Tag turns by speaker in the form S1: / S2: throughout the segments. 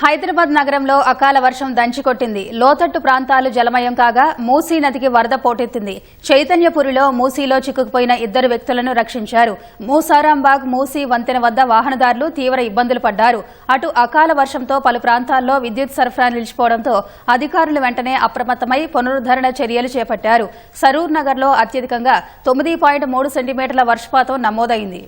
S1: హైదరాబాద్ నగరంలో అకాల వర్షం దంచికొట్టింది లోతట్టు ప్రాంతాలు జలమయం కాగా మూసీ నదికి వరద పోటెత్తింది. చైతన్యపురిలో మూసీలో చిక్కుకుపోయిన ఇద్దరు వ్యక్తులను రక్షించారు. మూసారాంబాగ్ మూసీ వంతెన వద్ద వాహనదారులు తీవ్ర ఇబ్బందులు పడ్డారు. అటు అకాల వర్షంతో పలు ప్రాంతాల్లో విద్యుత్ సరఫరా నిలిచిపోవడంతో అధికారులు వెంటనే అప్రమత్తమై పునరుద్దరణ చర్యలు చేపట్టారు. సరూర్ నగర్లో అత్యధికంగా తొమ్మిది పాయింట్ మూడు సెంటీమీటర్ల వర్షపాతం నమోదైంది.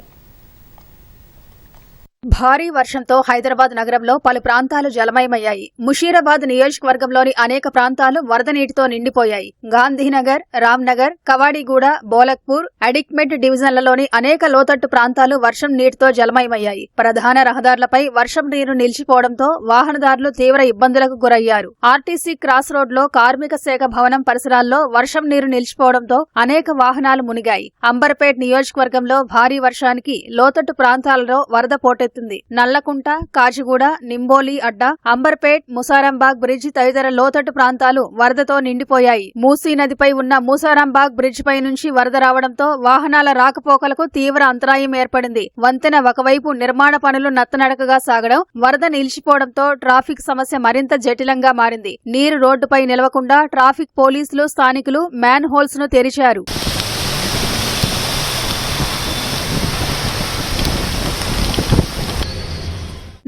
S1: భారీ వర్షంతో హైదరాబాద్ నగరంలో పలు ప్రాంతాలు జలమయమయ్యాయి. ముషీరాబాద్ నియోజకవర్గంలోని అనేక ప్రాంతాలు వరద నీటితో నిండిపోయాయి. గాంధీనగర్ రామ్నగర్ కవాడిగూడ బోలక్పూర్ అడిక్మెట్ డివిజన్లలోని అనేక లోతట్టు ప్రాంతాలు వర్షం నీటితో జలమయమయ్యాయి. ప్రధాన రహదారులపై వర్షం నీరు నిలిచిపోవడంతో వాహనదారులు తీవ్ర ఇబ్బందులకు గురయ్యారు. ఆర్టీసీ క్రాస్ రోడ్లో కార్మిక శాఖ భవనం పరిసరాల్లో వర్షం నీరు నిలిచిపోవడంతో అనేక వాహనాలు మునిగాయి. అంబర్పేట్ నియోజకవర్గంలో భారీ వర్షానికి లోతట్టు ప్రాంతాలలో వరద తలెత్తింది నల్లకుంట కాచిగూడ నింబోలి అడ్డ అంబర్పేట్ ముసారాంబాగ్ బ్రిడ్జ్ తదితర లోతట్టు ప్రాంతాలు వరదతో నిండిపోయాయి. మూసీ నదిపై ఉన్న ముసారాంబాగ్ బ్రిడ్జ్ పై నుంచి వరద రావడంతో వాహనాల రాకపోకలకు తీవ్ర అంతరాయం ఏర్పడింది. వంతెన ఒకవైపు నిర్మాణ పనులు నత్తనడకగా సాగడం వరద నిలిచిపోవడంతో ట్రాఫిక్ సమస్య మరింత జటిలంగా మారింది. నీరు రోడ్డుపై నిలవకుండా ట్రాఫిక్ పోలీసులు స్థానికులు మ్యాన్ హోల్స్ను తెరిచారు.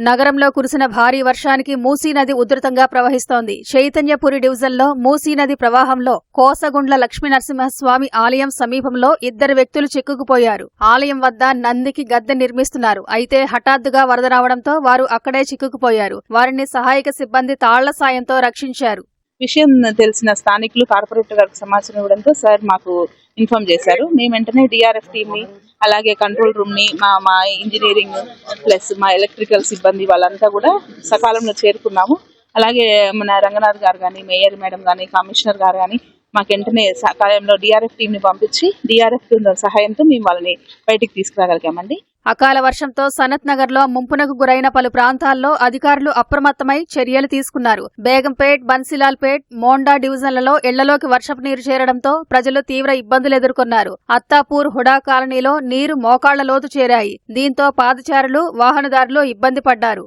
S1: నగరంలో కురిసిన భారీ వర్షానికి మూసీ నది ఉధృతంగా ప్రవహిస్తోంది. చైతన్యపురి డివిజన్లో మూసీ నది ప్రవాహంలో కోసగుండ్ల లక్ష్మీనరసింహస్వామి ఆలయం సమీపంలో ఇద్దరు వ్యక్తులు చిక్కుకుపోయారు. ఆలయం వద్ద నందికి గద్దె నిర్మిస్తున్నారు. అయితే హఠాత్తుగా వరద రావడంతో వారు అక్కడే చిక్కుకుపోయారు. వారిని సహాయక సిబ్బంది తాళ్ళ సాయంతో రక్షించారు.
S2: విషయం తెలిసిన స్థానికులు కార్పొరేటర్ గారికి సమాచారం ఇవ్వడంతో సార్ మాకు ఇన్ఫార్మ్ చేశారు. మేము వెంటనే డిఆర్ఎఫ్ టీమ్ని అలాగే కంట్రోల్ రూమ్ని మా మా ఇంజనీరింగ్ ప్లస్ మా ఎలక్ట్రికల్ సిబ్బంది వాళ్ళంతా కూడా సకాలంలో చేరుకున్నాము. అలాగే మన రంగనాథ్ గారు కానీ మేయర్ మేడం కానీ కమిషనర్ గారు కానీ మాకు వెంటనే సకాలంలో డిఆర్ఎఫ్ టీమ్ని పంపించి డిఆర్ఎఫ్ సహాయంతో మేము వాళ్ళని బయటికి తీసుకురాగలిగామండి.
S1: అకాల వర్షంతో సనత్ నగర్లో ముంపునకు గురైన పలు ప్రాంతాల్లో అధికారులు అప్రమత్తమై చర్యలు తీసుకున్నారు. బేగంపేట్ బన్సిలాల్పేట్ మోండా డివిజన్లలో ఇళ్ళలోకి వర్షపు నీరు చేరడంతో ప్రజలు తీవ్ర ఇబ్బందులు ఎదుర్కొన్నారు. అత్తాపూర్ హుడా కాలనీలో నీరు మోకాళ్ళ లోతు చేరాయి. దీంతో పాదచారులు వాహనదారులు ఇబ్బంది పడ్డారు.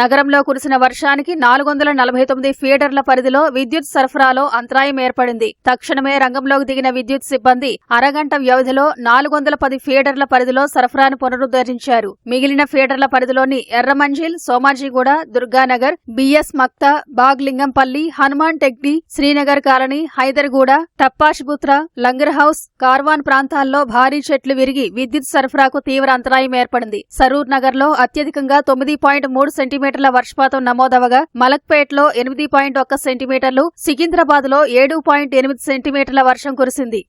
S1: నగరంలో కురిసిన వర్షానికి నాలుగు వందల నలభై తొమ్మిది ఫీడర్ల పరిధిలో విద్యుత్ సరఫరాలో అంతరాయం ఏర్పడింది. తక్షణమే రంగంలోకి దిగిన విద్యుత్ సిబ్బంది అరగంట వ్యవధిలో నాలుగు వందల పది ఫీడర్ల పరిధిలో సరఫరాను పునరుద్ధరించారు. మిగిలిన ఫీడర్ల పరిధిలోని Erramanzil Somajiguda Durganagar BS Makta Bagh Lingampally Hanuman Tekdi Srinagar colony Hyderguda Tappachabutra Langar house Karwan ప్రాంతాల్లో భారీ చెట్లు విరిగి విద్యుత్ సరఫరాకు తీవ్ర అంతరాయం ఏర్పడింది. సరూర్ నగర్లో అత్యధికంగా తొమ్మిది పాయింట్ మూడు సెంటీమీటర్ల వర్షపాతం నమోదవగా మలక్పేట్లో ఎనిమిది పాయింట్ ఒక్క సెంటీమీటర్లు సికింద్రాబాద్లో ఏడు పాయింట్ ఎనిమిది సెంటీమీటర్ల వర్షం కురిసింది.